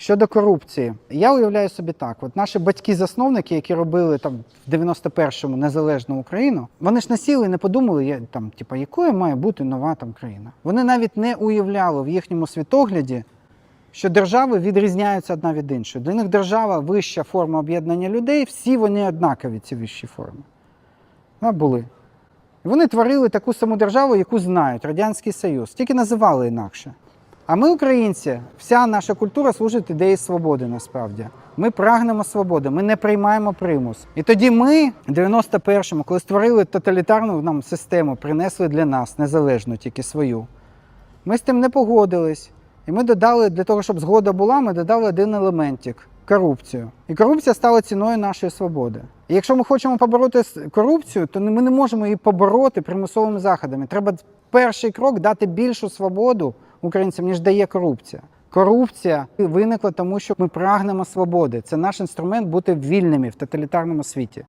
Щодо корупції, я уявляю собі так: от наші батьки-засновники, які робили там в 91-му незалежну Україну, вони ж насіли і не подумали, я, там, типа, якою має бути нова там країна. Вони навіть не уявляли в їхньому світогляді, що держави відрізняються одна від іншої. Для них держава вища форма об'єднання людей, всі вони однакові, ці вищі форми. А, були. Вони творили таку саму державу, яку знають Радянський Союз, тільки називали інакше. А ми, українці, вся наша культура служить ідеї свободи насправді. Ми прагнемо свободи, ми не приймаємо примус. І тоді ми, в 91-му, коли створили тоталітарну нам систему, принесли для нас незалежну тільки свою. Ми з тим не погодились. І ми додали для того, щоб згода була, ми додали один елементик корупцію. І корупція стала ціною нашої свободи. І якщо ми хочемо побороти корупцію, то ми не можемо її побороти примусовими заходами. Треба перший крок дати більшу свободу українцям, ніж дає корупція. Корупція виникла тому, що ми прагнемо свободи. Це наш інструмент бути вільними в тоталітарному світі.